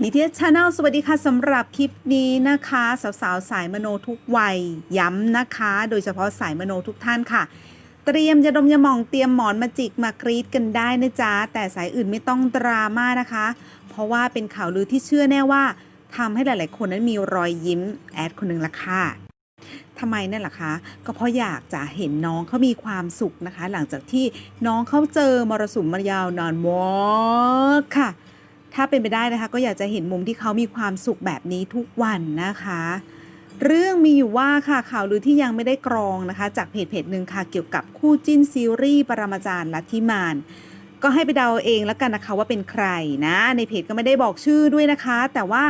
นิเทศชาแนลสวัสดีค่ะสำหรับคลิปนี้นะคะ สาวๆสายมโนทุกวัยย้ำนะคะ โดยเฉพาะสายมโนทุกท่านค่ะ เตรียมยาดมยาหมองเตรียมหมอนมาจิกมากรีดกันได้นะจ๊ะ แต่สายอื่นไม่ต้องดราม่านะคะ เพราะว่าเป็นข่าวลือที่เชื่อแน่ว่าทำให้หลายๆ คนนั้นมีรอยยิ้มแอดคนหนึ่งละค่ะทำไมนั่นล่ะคะ ก็เพราะอยากจะเห็นน้องเขามีความสุขนะคะ หลังจากที่น้องเขาเจอมรสุมมายาวนานมากค่ะ ถ้าเป็นไปได้นะคะ ก็อยากจะเห็นมุมที่เขามีความสุขแบบนี้ทุกวันนะคะ เรื่องมีอยู่ว่าค่ะข่าวลือที่ยังไม่ได้กรองนะคะ จากเพจเพจหนึ่งค่ะเกี่ยวกับคู่จิ้นซีรีส์ปรมาจารย์ลัทธิมานก็ให้ไปเดาเองแล้วกันนะคะว่าเป็นใครนะ ในเพจก็ไม่ได้บอกชื่อด้วยนะคะ แต่ว่า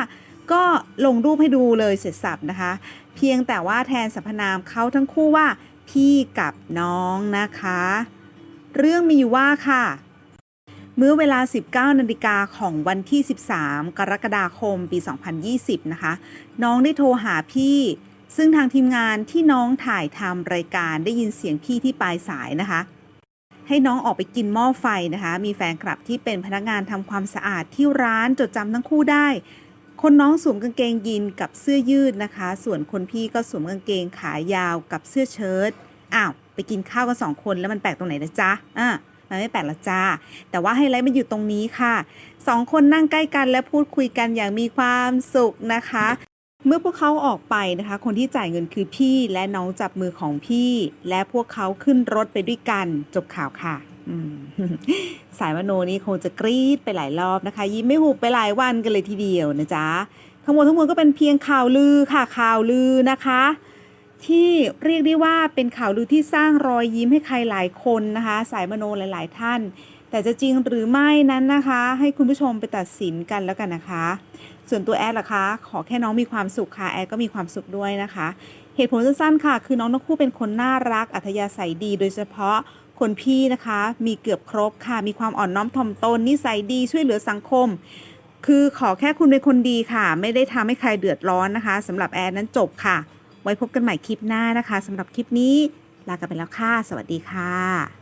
ก็ลงรูปให้ดูเลยเสร็จสับนะคะ เพียงแต่ว่าแทนสรรพนามเขาทั้งคู่ว่าพี่กับน้องนะคะ เรื่องมีอยู่ว่าค่ะ มื่อเวลา 19นาฬิกาของวันที่ 13 กรกฎาคมปี 2020 นะคะ น้องได้โทรหาพี่ ซึ่งทางทีมงานที่น้องถ่ายทำรายการได้ยินเสียงพี่ที่ปลายสายนะคะ ให้น้องออกไปกินหม้อไฟนะคะ มีแฟนคลับที่เป็นพนักงานทำความสะอาดที่ร้านจดจำทั้งคู่ได้ คนน้องสวมกางเกงยีนกับเสื้อยืดนะคะ ส่วนคนพี่ก็สวมกางเกงขายาวกับเสื้อเชิ้ตอ้าวไปกินข้าวกันสองคนแล้วมันแปลกตรงไหนนะจ๊ะอะ มันไม่แปลกละจ้า แต่ว่าไฮไลท์มันอยู่ตรงนี้ค่ะสองคนนั่งใกล้กันและพูดคุยกันอย่างมีความสุขนะคะ เมื่อพวกเขาออกไปนะคะ คนที่จ่ายเงินคือพี่และน้องจับมือของพี่ และพวกเขาขึ้นรถไปด้วยกันจบข่าวค่ะสายวโนนี้คงจะกรี๊ดไปหลายรอบนะคะ ยิ้มไม่หุบไปหลายวันกันเลยทีเดียวนะจ๊ะทั้งหมดทั้งมวลก็เป็นเพียงข่าวลือค่ะข่าวลือนะคะ ที่เรียกได้ว่าเป็นข่าวลือที่สร้างรอยยิ้มให้ใครหลายคนนะคะ สายมโนหลาย ๆ ท่าน แต่จะจริงหรือไม่นั้นนะคะ ให้คุณผู้ชมไปตัดสินกันแล้วกันนะคะ ส่วนตัวแอดล่ะคะ ขอแค่น้องมีความสุขค่ะแอดก็มีความสุขด้วยนะคะ เหตุผลสั้นๆค่ะ คือน้องทั้งคู่เป็นคนน่ารักอัธยาศัยดี โดยเฉพาะคนพี่นะคะ มีเกือบครบค่ะ มีความอ่อนน้อมถ่อมตนนิสัยดีช่วยเหลือสังคมคือขอแค่คุณเป็นคนดีค่ะ ไม่ได้ทำให้ใครเดือดร้อนนะคะสำหรับแอดนั้นจบค่ะ ไว้พบกันใหม่คลิปหน้านะคะสำหรับคลิปนี้ลากันไปแล้วค่ะ สวัสดีค่ะ